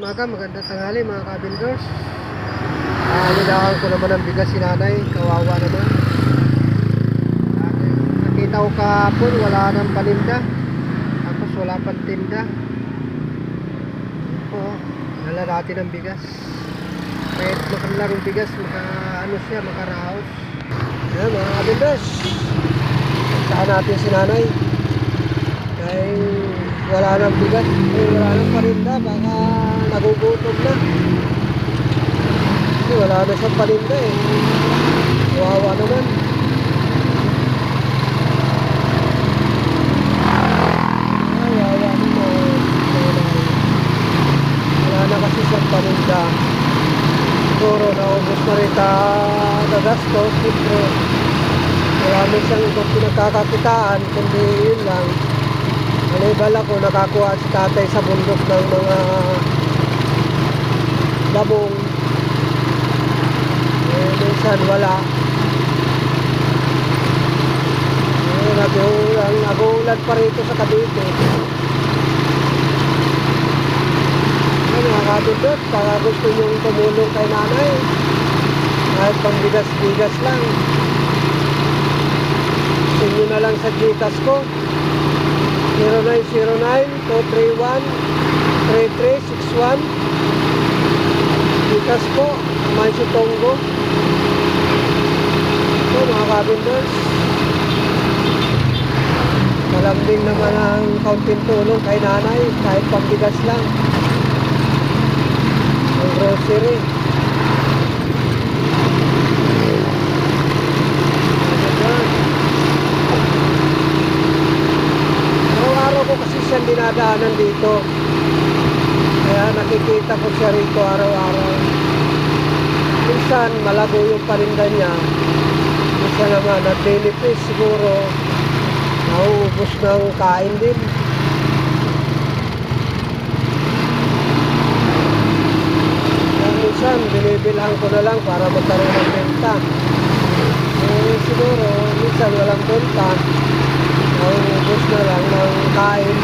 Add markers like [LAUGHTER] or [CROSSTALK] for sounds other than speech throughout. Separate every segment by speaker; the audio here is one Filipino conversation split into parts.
Speaker 1: umaga, magandang tanghali mga kabindors. Ah, nilahan ko naman ang bigas si nanay, kawawa naman. Ah, nakita ko kahapon, wala nang paninda. Tapos wala pang tinda. Oo, dala natin ang bigas. Kahit makalarong bigas, maka, ano siya, makaraos. Ayan mga kabindors. Saan natin si nanay? Dahil wala nang bigat, eh, wala nang paninda, baka nagugutom na. Kasi wala na siyang paninda eh. Wawa naman. Ay, wawa naman. Wala na kasi siyang paninda. Siguro naubos na rin ta gagastos. Siyempre, wala na siyang ibang pinagkakakitaan, kundi yun lang. Malibal ako, nakakuha si tatay sa bundok ng mga labong. Eh, minsan wala. Eh, nag-uulan, nag-uulan pa rito sa Cavite. Ay, mga kabindot, baka gusto niyong tumulong kay nanay. Kahit pambigas-bigas lang. Sinyo na lang sa Gcash ko. 0909-231-3361. Bikas po, Mansi Tongo. Ito mga kabinders. Malambing naman ang kaunting tulong kay nanay kahit pambigas lang. Ang grocery Ayan. Araw-araw ko kasi siya dinadaanan dito. Kaya nakikita ko siya rito araw-araw. Minsan malago yung parinda niya. Minsan naman nag-benefit siguro. Nauubos ng kain din. Kaya minsan binibilhan ko na lang para magkaroon ng benta. Eh, siguro minsan walang benta. Nauubos na lang ng kain.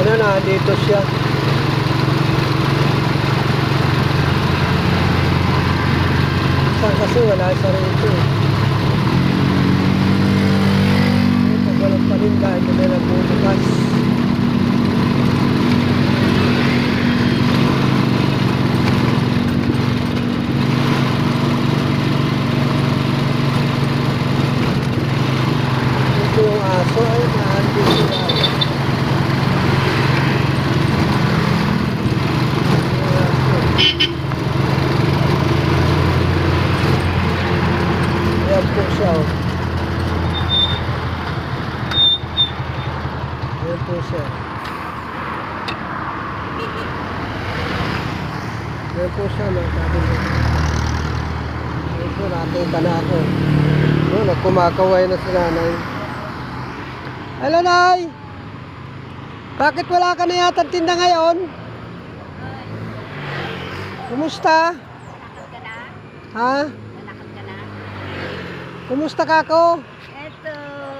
Speaker 1: Ano na, dito siya. Saan kasi wala siya rito eh. Pag walang paninda, ito na lang bubukas. Ito yung aso ay naandito siya. Ayan po siya. oh. Ayan po siya. Ayan po siya mga kabinet. Ayan po, nakita na ako. Nagkumakaway na si nanay. Hello, Nay! Bakit wala ka na yata tinda ngayon? Kumusta?
Speaker 2: Nalakad ka na?
Speaker 1: Ha?
Speaker 2: Nalakad ka na?
Speaker 1: Kumusta ka ako?
Speaker 2: Eto.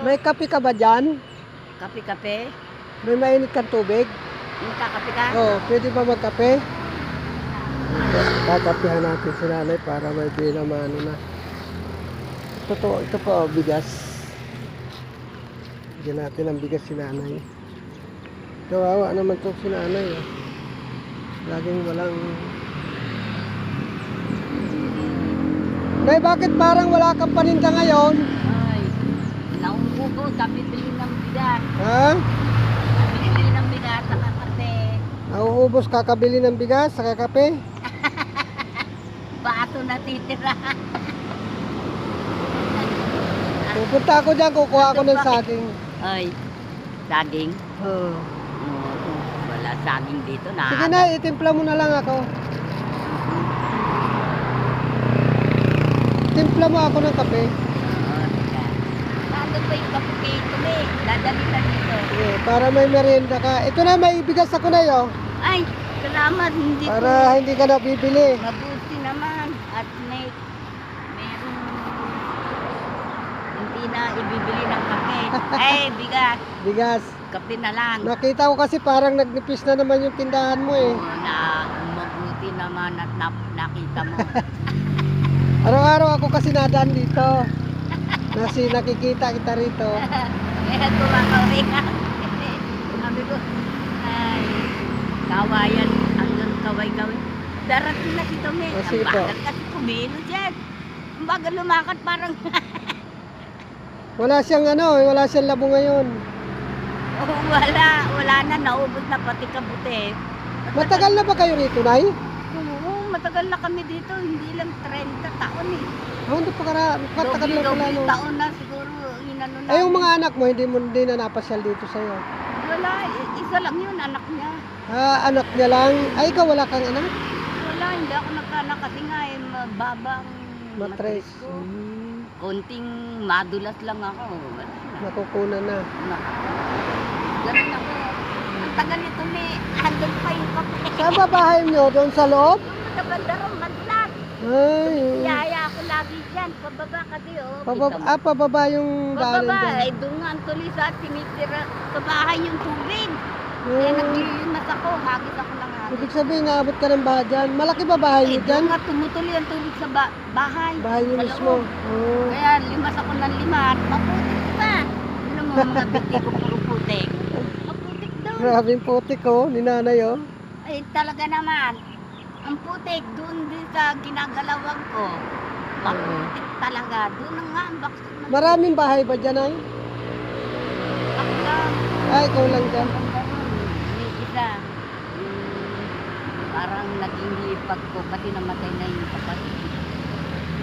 Speaker 1: May kape ka ba dyan?
Speaker 2: Kape-kape?
Speaker 1: May mainit kang tubig?
Speaker 2: Yung kakape ka?
Speaker 1: Oo, pwede ba magkape? Kakapihan natin si nanay para may binamano na. Ito to, ito pa, oh, bigas. Bigyan natin ang bigas si nanay. Kawawa naman to si nanay. Oh. Laging walang... Nay, bakit parang wala kang paninda ngayon?
Speaker 2: Ay, naungko ko. Kabibili ng bigas.
Speaker 1: Ha?
Speaker 2: Kabibili ng bigas sa kakape.
Speaker 1: Nauubos kakabili ng bigas sa kakape? [LAUGHS]
Speaker 2: Bato na titira.
Speaker 1: Pupunta ako dyan, kukuha ako ng saging.
Speaker 2: Ay, saging.
Speaker 1: Oo.
Speaker 2: Oo, wala saging dito na.
Speaker 1: Sige na, itimpla mo na lang ako. Timpla mo ako ng kape.
Speaker 2: Ano pa yung kape dito eh? Dadali na dito.
Speaker 1: Sige, para may merienda ka. Ito na, may bigas ako na yo.
Speaker 2: Ay, salamat. Hindi.
Speaker 1: Para hindi ka na bibili.
Speaker 2: Mabuti naman. At may, meron na ibibili ng kape. Ay, [LAUGHS] bigas.
Speaker 1: Bigas.
Speaker 2: Kape na lang.
Speaker 1: Nakita ko kasi parang nagnipis na naman yung tindahan mo eh.
Speaker 2: Oo, na mabuti naman at nap- nakita mo. [LAUGHS]
Speaker 1: Araw-araw ako kasi nadaan dito. [LAUGHS] Nasi nakikita kita rito.
Speaker 2: Kaya kumakawin ka. Sabi ko, ay, kawayan hanggang kaway-kaway. Darating na si Tome. Ang
Speaker 1: sige po.
Speaker 2: bagal kasi kumino dyan. Ang bagal lumakad parang,
Speaker 1: Wala siyang ano, wala siyang labo ngayon.
Speaker 2: oh, wala, wala na, naubos na pati kabuti.
Speaker 1: Matagal na ba kayo rito, Nay?
Speaker 2: Oo, matagal na kami dito, hindi lang 30 taon eh.
Speaker 1: Oh, hindi pa kara, matagal na pala no.
Speaker 2: taon na siguro inano na.
Speaker 1: Ay, yung mga anak mo, hindi mo hindi na napasyal dito sa'yo.
Speaker 2: Wala, isa lang yun, anak niya.
Speaker 1: Ah, anak niya lang. Ay, ikaw wala kang anak?
Speaker 2: Wala, hindi ako nagkaanak kasi nga eh, mababang
Speaker 1: Matres.
Speaker 2: matres ko.
Speaker 1: Hmm,
Speaker 2: Konting madulas lang ako. Wala na.
Speaker 1: nakukunan na.
Speaker 2: Ganun ako. Ang tagal nito may handle pa yung kape.
Speaker 1: Saan ba bahay niyo? Doon sa loob?
Speaker 2: Sa bandarong madlat.
Speaker 1: Ay,
Speaker 2: Yaya ako lagi dyan. Pababa kasi oh.
Speaker 1: pababa,
Speaker 2: Kita mo.
Speaker 1: ah, pababa yung daanan
Speaker 2: Pababa.
Speaker 1: dyan.
Speaker 2: Ay, doon nga ang tuloy sa tinitira sa bahay yung tubig. Kaya naglilimas ako. Hagis ako.
Speaker 1: Ibig sabihin, naabot ka ng bahay dyan. Malaki ba bahay
Speaker 2: Eh,
Speaker 1: niyo dyan?
Speaker 2: doon nga tumutuloy ang tubig sa ba- bahay.
Speaker 1: Bahay niyo
Speaker 2: Sa
Speaker 1: mismo.
Speaker 2: loob.
Speaker 1: Oh.
Speaker 2: Kaya limas ako ng lima at maputik pa. Ano mo mga biti ko puro putik. Maputik doon.
Speaker 1: Grabe yung putik ko, ni nanay oh.
Speaker 2: Ay talaga naman. Ang putik doon din sa ginagalawan ko. Maputik talaga. Doon na nga ang bakso ng
Speaker 1: Maraming bahay ba dyan ay?
Speaker 2: Ako lang.
Speaker 1: Ay, ikaw lang dyan.
Speaker 2: Ang ganun. May isa. Parang naging lipag ko kasi namatay na yung kapatid.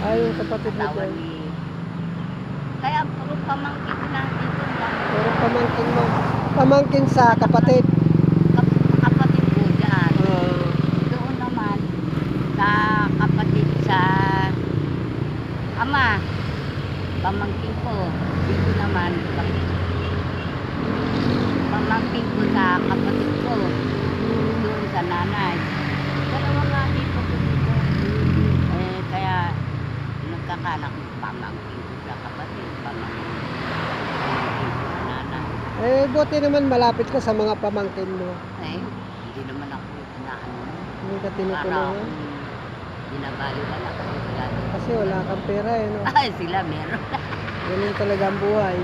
Speaker 1: Ay, yung kapatid mo dyan.
Speaker 2: ni... Kaya puro pamangkin na dito lang.
Speaker 1: Puro pamangkin mo. Pamangkin sa kapatid.
Speaker 2: Kap- kapatid ko dyan. Doon naman sa kapatid sa ama. Pamangkin ko. Dito naman pam- pamangkin ko sa kapatid ko. Doon sa nanay. Dalawa nga dito ko dito. Eh, kaya nagkakanak pamangkin ko sa kapatid. Pamangkin pamangkin ko sa nanay.
Speaker 1: eh, buti naman malapit ka sa mga pamangkin mo.
Speaker 2: Eh, hindi naman ako inaano.
Speaker 1: Hindi ka
Speaker 2: Para
Speaker 1: tinutulungan.
Speaker 2: akong binabaliwala kasi wala din.
Speaker 1: Kasi wala kang pera eh, no?
Speaker 2: Ay, sila meron.
Speaker 1: Ganun talaga ang buhay.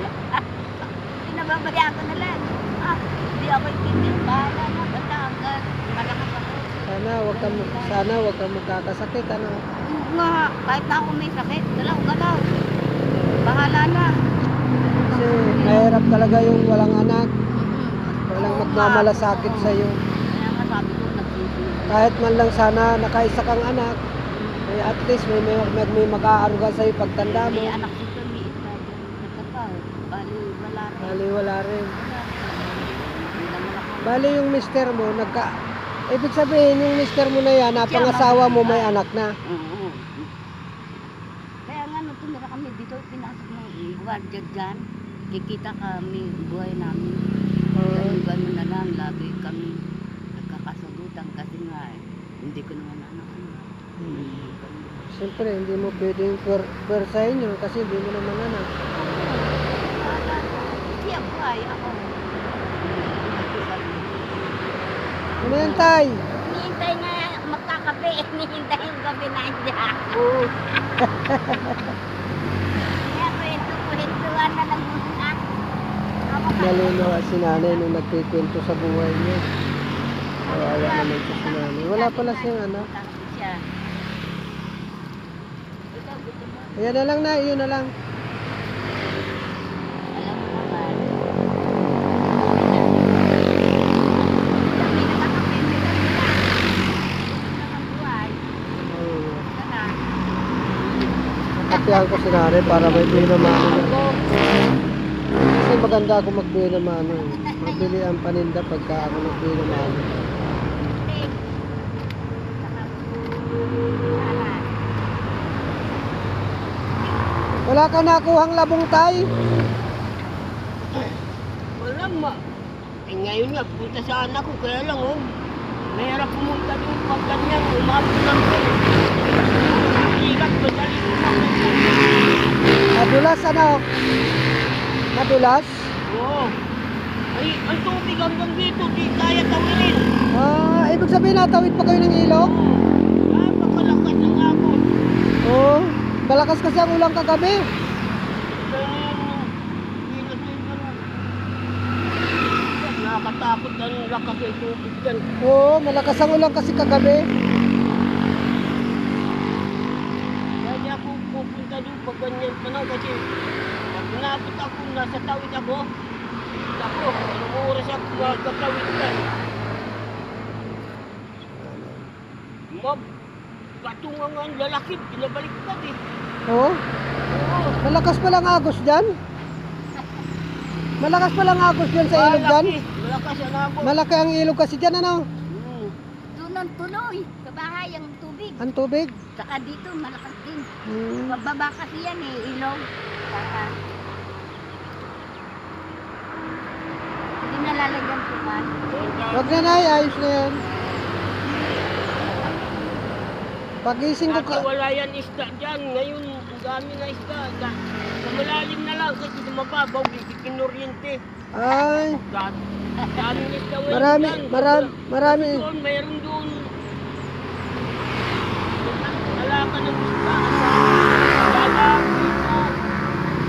Speaker 2: Pinababayaan ko na lang. Ah, hindi ako intindi. Bahala na. Basta hanggang malakas ako.
Speaker 1: Sana wag kang, sana wag kang magkakasakit, ano?
Speaker 2: Nga, kahit na ako may sakit, galaw-galaw. Bahala na.
Speaker 1: Kasi mahirap talaga yung walang anak.
Speaker 2: Mm-mm.
Speaker 1: Walang magmamalasakit sa'yo.
Speaker 2: Kaya nga sabi ko, nagsisimula.
Speaker 1: Kahit man lang sana nakaisa kang anak, eh, at least may, may, may, may mag-aaruga sa'yo pagtanda mo.
Speaker 2: May anak ko kami, isa dyan nagkataw. Bali, wala rin.
Speaker 1: Bali, wala rin. Bali yung mister mo, nagka... Ibig sabihin, yung mister mo na yan, napangasawa mo, may anak na.
Speaker 2: Oo. Kaya nga nung tumira kami dito, pinasok ng gwardiya dyan. Kikita kami, buhay namin. Ganun, ganun na lang, lagi kami nagkakasagutan kasi nga eh, hindi ko naman ano.
Speaker 1: Hmm. Siyempre, hindi mo pwedeng per, persahin yun kasi hindi mo naman anak.
Speaker 2: Wala. Siya buhay ako.
Speaker 1: Ano yan, tay?
Speaker 2: Hinihintay nga magkakape, [LAUGHS] hinihintay yung gabi na.
Speaker 1: Oo. [LAUGHS]
Speaker 2: Kaya kwento, kwentuhan na lang
Speaker 1: Naluluha si nanay nung nagkikwento sa buhay niya. Kawawa naman siya si nanay. Wala pala siyang anak. Ayan na lang na, yun na lang. Kapihan ko si nanay para may mano na. Kasi maganda ako magbili na mano. eh. Mabili ang paninda pagka ako nagbili na mano. Wala ka nakuhang labong tay?
Speaker 3: Wala ma. Eh ngayon nga, punta sa anak ko, kaya lang oh. Mahirap pumunta doon pag ganyan, umabot lang ko. Ikat, madali.
Speaker 1: At Madulas ano? Madulas?
Speaker 3: Oo. Ay, ang tubig hanggang dito, di kaya tawilin.
Speaker 1: Ah, ibig sabihin natawid pa kayo ng ilog?
Speaker 3: Oo. Ah, makalakas ang agos.
Speaker 1: Oo. Malakas kasi ang ulang kagabi.
Speaker 3: Nakakatakot ang lakas ng tubig dyan.
Speaker 1: Oo, malakas ang ulang kasi kagabi.
Speaker 3: Kaya ako pupunta doon pag ganyan kasi pag nabot ako, nasa tawid ako, ako, anong oras ako magkatawid ka. Mab, patungan ang lalaki, pinabaliktad eh.
Speaker 1: Oo.
Speaker 3: Oo.
Speaker 1: Malakas pa lang agos dyan. Malakas pa lang agos dyan sa ilog dyan.
Speaker 3: Malakas ang agos.
Speaker 1: Malaki ang ilog kasi dyan ano?
Speaker 3: Hmm.
Speaker 2: Doon ang tuloy. Sa bahay ang tubig.
Speaker 1: Ang tubig.
Speaker 2: Saka dito malakas din.
Speaker 1: Hmm.
Speaker 2: Pababa kasi yan eh, ilog. Saka. Nalalagyan suman.
Speaker 1: Wag na na, ayos na yan. Pagising ko
Speaker 3: Dati
Speaker 1: ka...
Speaker 3: wala yan isda dyan. Ngayon, ang dami na isda. Da- Sa malalim na lang kasi sa mababaw, kinuryente.
Speaker 1: Ay,
Speaker 3: Dami, isda
Speaker 1: marami, marami, marami.
Speaker 3: Doon, mayroon doon. Wala ka ng isda. Wala dito.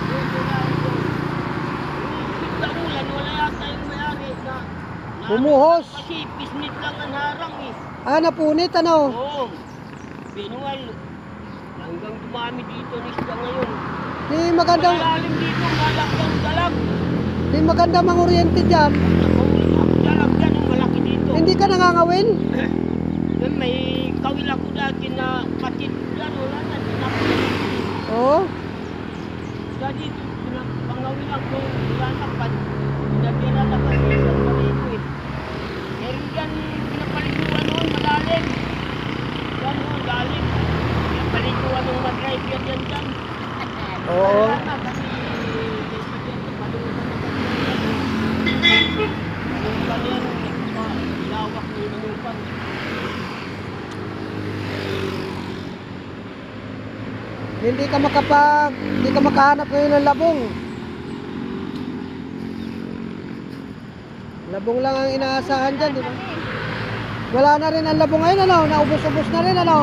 Speaker 3: Dito lang doon. Yung Bigla ulan, wala yata yung may-ari na...
Speaker 1: Bumuhos.
Speaker 3: Kasi pisnit lang ang harang eh.
Speaker 1: Ah, napunit ano?
Speaker 3: Oo. Binual. Hanggang dumami dito ng isda ngayon.
Speaker 1: Di magandang,
Speaker 3: Malalim dito, malaki ang dalag.
Speaker 1: di maganda manguryente dyan.
Speaker 3: Nakahuli ako dalag dyan, ang malaki dito.
Speaker 1: Hindi ka nangangawin?
Speaker 3: Yan, [CLEARS THROAT] may kawil ako dati na katid dyan, wala na. Tinapos.
Speaker 1: Oo.
Speaker 3: Dati, pangawil ako, wala na pa. Pinatira na kasi sa palito eh. Meron dyan, pinapaliguan noon, malalim. Yan o, lalim. Pinapaliguan ng madriver yan dyan.
Speaker 1: Oo.
Speaker 3: Wala na kasi, kasi dyan, malungan na [LAUGHS] kasi. Malungan yan, ng malungan.
Speaker 1: Hindi ka makapag, hindi ka makahanap ngayon ng labong. Labong lang ang inaasahan dyan, di ba? Wala na rin ang labong ngayon, ano? Naubos-ubos na rin, ano?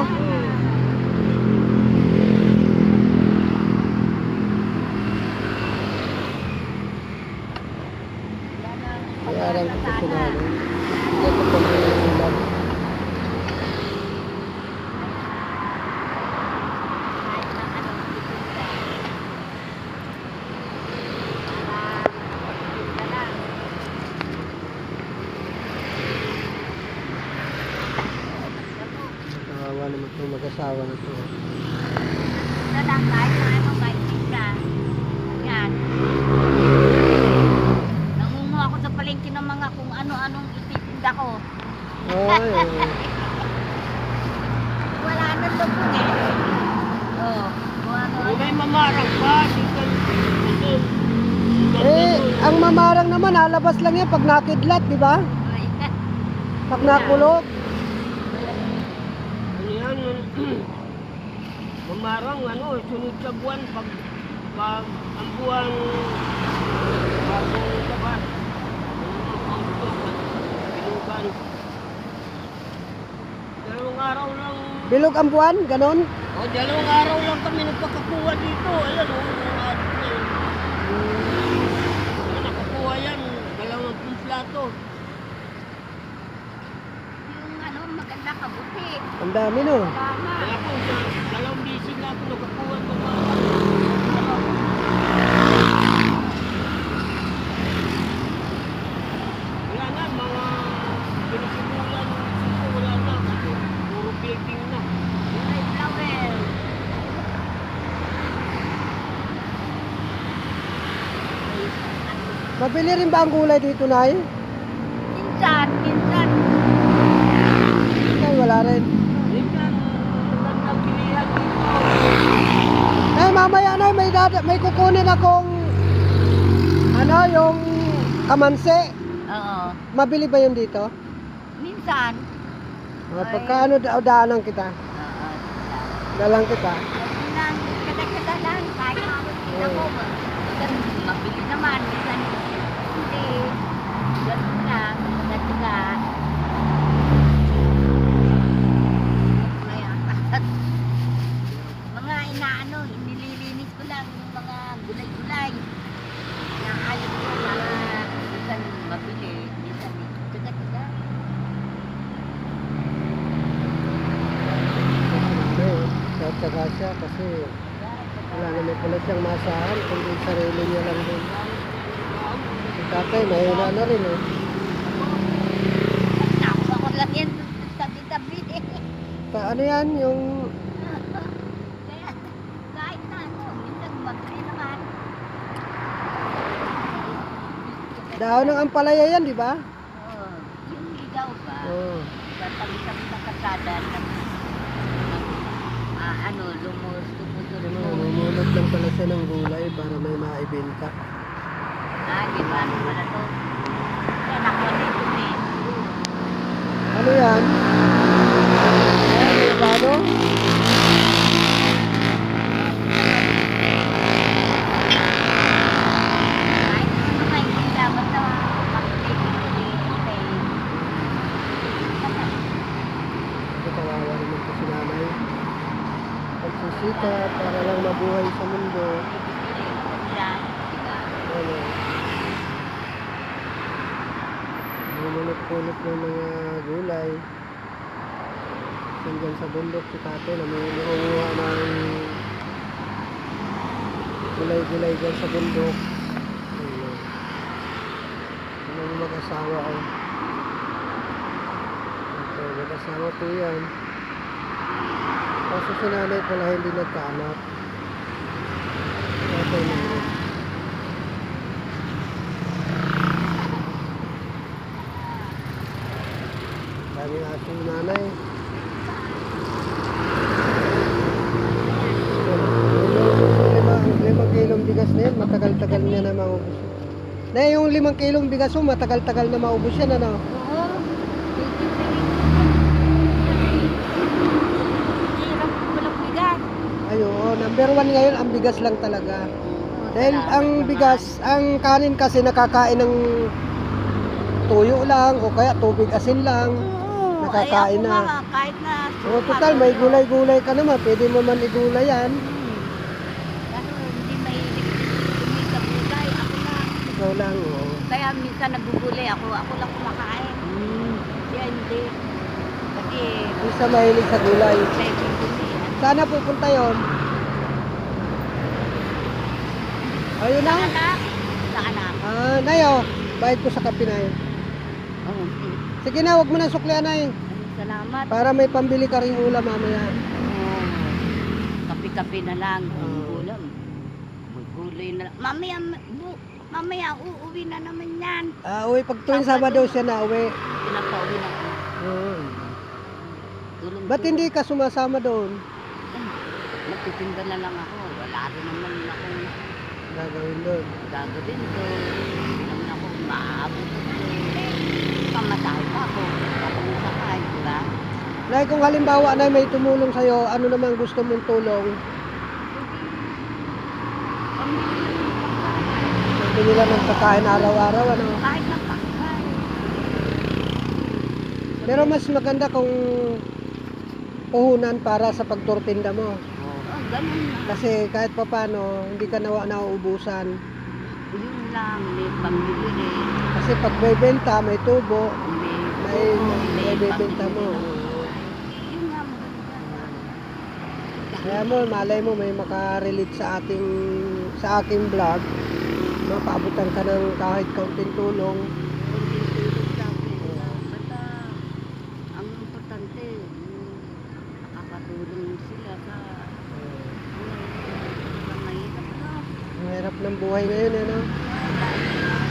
Speaker 1: Kaya lang ito sinali. Ito po yung ulam. Kawawa naman itong mag-asawa na ito.
Speaker 2: Nangungo ako sa palengke ng mga kung ano-anong ititinda ko.
Speaker 1: Ay, [LAUGHS]
Speaker 2: Wala nang lubog eh. Oo. Kung ano
Speaker 3: Kung may mamarang pa, dito, dito.
Speaker 1: eh, ang mamarang naman, halabas lang yan pag nakidlat, di ba? [LAUGHS] Pag nakulog.
Speaker 3: Ano yan? Mamarang ano, sunod sa buwan pag pag ang buwan bagong labas. Binugan. Dalawang araw lang.
Speaker 1: Bilog ang buwan, ganon.
Speaker 3: O, dalawang araw lang kami nagpakakuha dito. Ayan, o. mga adik na yun. Ayan, nakakuha yan. Dalawang plato.
Speaker 2: Yung ano, maganda kabuti.
Speaker 1: Ang dami no.
Speaker 2: Wala na.
Speaker 3: Kaya po, sa dalawang busy na ako nakakuha ng mga Wala na, mga pinisimulan. Wala na, kasi puro building na.
Speaker 2: May flower.
Speaker 1: Mabili rin ba ang gulay dito, Nay?
Speaker 2: Minsan, minsan.
Speaker 1: Ay, wala rin. Ay, mamaya na, may, dada, may kukunin akong, ano, yung kamansi.
Speaker 2: Oo.
Speaker 1: Mabili ba yun dito?
Speaker 2: Minsan.
Speaker 1: Uh, pagka ano, da- daanan kita.
Speaker 2: Oo.
Speaker 1: Dalang kita.
Speaker 2: Minsan, kada-kada lang. Kahit ako [LAUGHS] nagtsaga siya kasi
Speaker 1: wala naman pala siyang masahan kundi sarili niya lang din. Si tatay mahina na rin eh. Ano yan, yung
Speaker 2: Kaya kahit na ano, magkali naman.
Speaker 1: dahon ng ampalaya yan, di ba?
Speaker 2: Oo, yung ligaw ba?
Speaker 1: Oo.
Speaker 2: Tabi-tabi ng kasada ng ah, ano, lumos, tumutuloy
Speaker 1: Ano,
Speaker 2: mo.
Speaker 1: namumulot lang pala siya ng gulay para may maibenta.
Speaker 2: Ah, di ba? Ano pala to? Kaya nakuha dito eh.
Speaker 1: Ano yan? Ano, ano?
Speaker 2: Kahit ano may kita, basta mag-take
Speaker 1: Ito kawawa naman ko si nanay. Pagsisika para lang mabuhay sa mundo. Ano? Bumulot-pulot ng mga gulay. Hanggang sa bundok si tate na may nangunguha ng gulay-gulay dyan sa bundok. Ayun. Ano yung mag-asawa ko. Ito, mag-asawa po yan. Kaso si pala hindi nagkaanak. Ito na yun. Daming aso nanay. Lima, limang kilong bigas na yan, matagal-tagal niya na maubos. Na yung limang kilong bigas mo, matagal-tagal na maubos yan, ano?
Speaker 2: Oo. Hirap walang bigas.
Speaker 1: Ay, oo, number one ngayon, ang bigas lang talaga. Dahil ang bigas, ang kanin kasi nakakain ng tuyo lang o kaya tubig asin lang.
Speaker 2: Oo,
Speaker 1: Nakakain na.
Speaker 2: nga, kahit na
Speaker 1: O total, may gulay-gulay ka naman. Pwede mo man igulay yan.
Speaker 2: Kaso hindi mahilig kumikap gulay. Ako na.
Speaker 1: Ikaw lang, oo.
Speaker 2: Kaya minsan nagugulay ako. Ako lang kumakain.
Speaker 1: Hmm.
Speaker 2: Siya hindi. Kasi
Speaker 1: Isa mahilig sa gulay.
Speaker 2: may gulay.
Speaker 1: Sana pupunta yon. Ayun na.
Speaker 2: Sa anak. Sa anak.
Speaker 1: Ah, nayo. Bayad ko sa kape na yun.
Speaker 2: Oo.
Speaker 1: Sige na, huwag mo na suklian na
Speaker 2: Salamat.
Speaker 1: Para may pambili ka rin ulam mamaya.
Speaker 2: Oo. Kape-kape na lang.
Speaker 1: Oo.
Speaker 2: ulam. Magulay na lang. Mamaya, mamaya uuwi na naman yan.
Speaker 1: Ah, uwi, pag tuwing Sabado siya na uwi.
Speaker 2: Pinapauwi na ako.
Speaker 1: Hmm.
Speaker 2: Tulong
Speaker 1: Ba't hindi ka sumasama doon?
Speaker 2: Magtitinda na lang ako. Wala rin naman akong
Speaker 1: Gagawin doon.
Speaker 2: gagawin ko. Hindi naman ako maabot ko. Pamasahe pa ako. Kapag sakay, di ba?
Speaker 1: Nay, kung halimbawa na may tumulong sa'yo, ano naman gusto mong tulong? Bili lang ng pagkain araw-araw, ano?
Speaker 2: Kahit na pakain.
Speaker 1: Pero mas maganda kung puhunan para sa pagturtinda mo.
Speaker 2: Oo, ganun na.
Speaker 1: Kasi kahit papano, hindi ka nawa nauubusan.
Speaker 2: Yun lang, may pamilya rin.
Speaker 1: Kasi pag may benta, may tubo,
Speaker 2: May,
Speaker 1: may,
Speaker 2: oo,
Speaker 1: may bibenta mo.
Speaker 2: Yun nga.
Speaker 1: Kaya mo, malay mo, may makarelate sa ating sa aking vlog. Mapaabutan ka ng kahit kaunting tulong.
Speaker 2: Na.
Speaker 1: Hirap ng buhay ngayon, ano?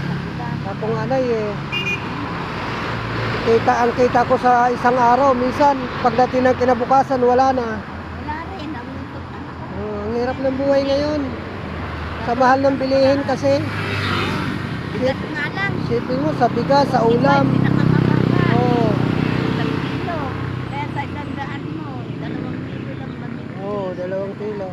Speaker 2: Sakita.
Speaker 1: Tapong anay eh. Kita, ang kita ko sa isang araw, minsan pagdating ng kinabukasan, wala na.
Speaker 2: Wala rin, ang ko.
Speaker 1: Oh, ang hirap ng buhay ngayon. Sa mahal ng bilihin kasi.
Speaker 2: Bigat nga lang.
Speaker 1: Sipin mo, sa bigas, sa ulam.
Speaker 2: Pinakamababa.
Speaker 1: Oo.
Speaker 2: Isang kilo. Kaya sa isang daan mo, dalawang kilo lang.
Speaker 1: Oh, dalawang kilo.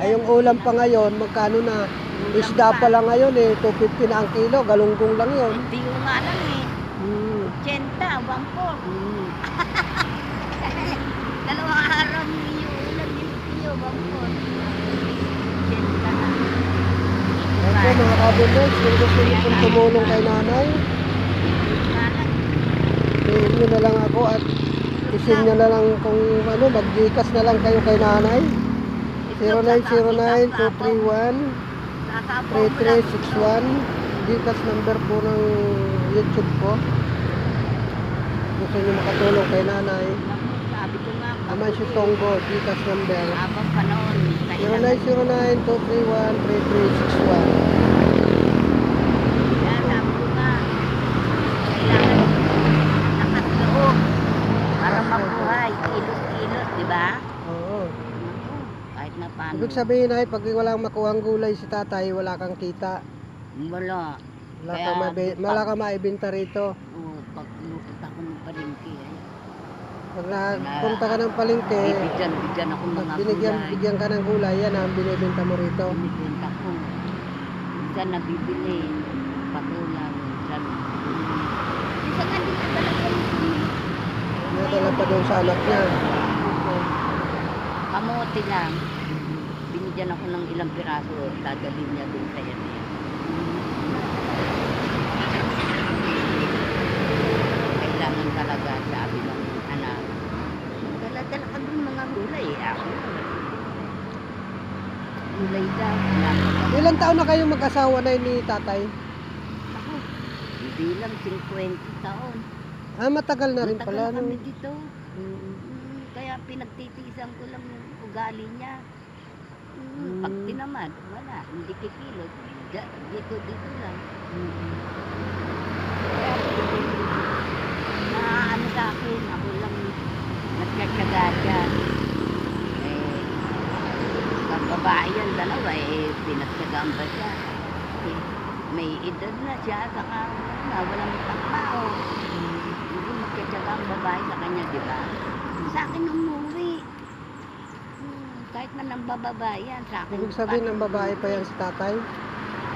Speaker 1: Ay, yung ulam pa ngayon, magkano na? Isda pa lang ngayon eh, 250 na ang kilo, galunggong lang yun.
Speaker 2: Hindi ko nga lang eh.
Speaker 1: Hmm.
Speaker 2: 80, 1
Speaker 1: Hmm. [LAUGHS]
Speaker 2: Dalawang araw yung ulam yung tiyo, 1 80 na.
Speaker 1: Ito mga kabunod, kung gusto niyo pong tumulong kay nanay. Tingin nyo na lang ako at isin nyo na lang kung ano, mag-gcash na lang kayo kay nanay. 0909-231-3361 Gcash number po ng YouTube ko. Gusto nyo makatulong kay nanay. Naman si Tonggo, Gcash number.
Speaker 2: habang panahon,
Speaker 1: 0909-231-3361
Speaker 2: Yan, sabi ko nga, kailangan lakas loob para mabuhay, kilos-kilos, di ba?
Speaker 1: Oo.
Speaker 2: Kahit na paano.
Speaker 1: Ibig sabihin ay pag walang makuhang gulay si tatay, wala kang kita.
Speaker 2: Wala.
Speaker 1: Wala
Speaker 2: Kaya,
Speaker 1: kang, mabe- wala kang maibenta rito.
Speaker 2: Oo, pag lumupot ako ng palengke, ay,
Speaker 1: Pag nagpunta ka ng palengke,
Speaker 2: bibigyan, bigyan ako
Speaker 1: pag
Speaker 2: mga
Speaker 1: binigyan,
Speaker 2: gulay.
Speaker 1: bigyan ka ng gulay, yan ang binibenta mo rito.
Speaker 2: Binibenta ko. Minsan nabibili, patulang, minsan. Minsan nga dito talaga
Speaker 1: Nadala pa doon sa anak niya.
Speaker 2: Kamote lang. Binigyan ako ng ilang piraso, dadalhin niya doon sa yan. Kailangan talaga sabi ng anak. Dala-dala ka doon mga gulay. eh. Ako. Gulay daw.
Speaker 1: Ilang taon na kayo mag-asawa na ni tatay?
Speaker 2: Ako. Hindi lang 50 taon.
Speaker 1: Ah, matagal na rin
Speaker 2: Matagal
Speaker 1: pala. No?
Speaker 2: kami dito. Mm, kaya pinagtitiisan ko lang yung ugali niya. Mm, Pag
Speaker 1: Mm.
Speaker 2: tinamad, wala. Hindi kikilot. Dito, dito lang. Kaya, na ano sa akin, ako lang nagkatsaga dyan. Eh, pag babae yan, dalawa, eh, pinagtsagaan ba siya? Eh, may edad na siya, saka wala, walang trabaho. Hindi magkatsaga ang babae sa kanya, di ba? Sa akin umuwi. Hmm, kahit man ang bababa yan, sa akin.
Speaker 1: Ibig sabihin ng babae pa yan si tatay?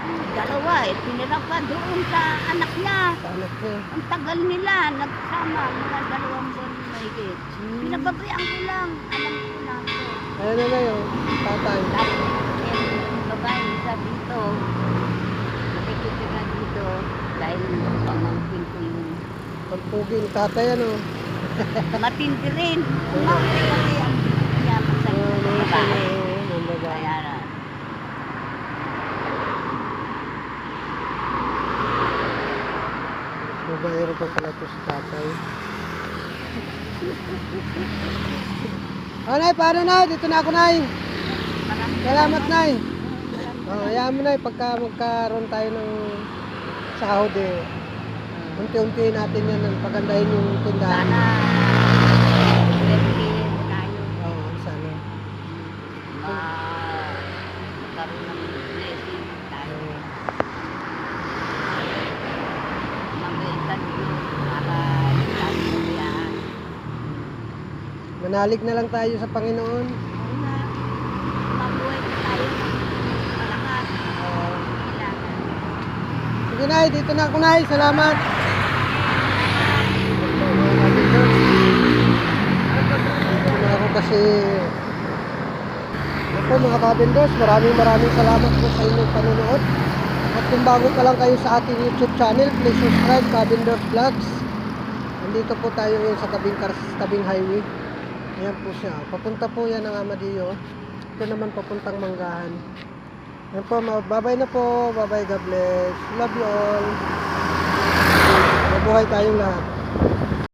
Speaker 2: Hmm, Dalawa eh, pinira pa doon sa anak niya.
Speaker 1: Sa anak niya.
Speaker 2: Ang tagal nila, nagsama, mga dalawang buwan mahigit. Pinababayaan ko lang, alam ko na ako.
Speaker 1: Ayan na na yung tatay.
Speaker 2: Tapos, dito, nakikita dito, dahil pamangkin ko yung
Speaker 1: Ang pugi tatay ano. [LAUGHS]
Speaker 2: matindi rin. Umawin kasi ang yaman sa
Speaker 1: mga
Speaker 2: babae. Kaya na.
Speaker 1: Babaero pa pala to si tatay. [LAUGHS] Oh, Nay, paano Nay? Dito na ako, Nay. Salamat, Nay. Oh, hayaan mo, Nay, pagka magkaroon tayo ng sahod eh. Unti-unti natin yan, ang pagandahin yung tindahan.
Speaker 2: Sana, pwede tayo.
Speaker 1: Oo, sana.
Speaker 2: ma magkaroon ng blessing tayo. Mabaitan yun para tayo mabayaan.
Speaker 1: Manalig na lang tayo sa Panginoon.
Speaker 2: Oo nga, mabuhay na tayo ng malakas.
Speaker 1: Oo.
Speaker 2: Kailangan.
Speaker 1: Sige, Nay, dito na ako, Nay. Salamat. Dito na ako kasi ako mga kabindors, maraming maraming salamat po sa inyong panonood. At kung bago pa lang kayo sa ating YouTube channel, please subscribe Kabindors Vlogs. Nandito po tayo ngayon sa tabing, tabing highway. Ayan po siya. Papunta po yan ng Amadillo. Ito naman papuntang Manggahan. Ayan po, bye-bye na po. Bye-bye, God bless. Love you all. Mabuhay tayong lahat.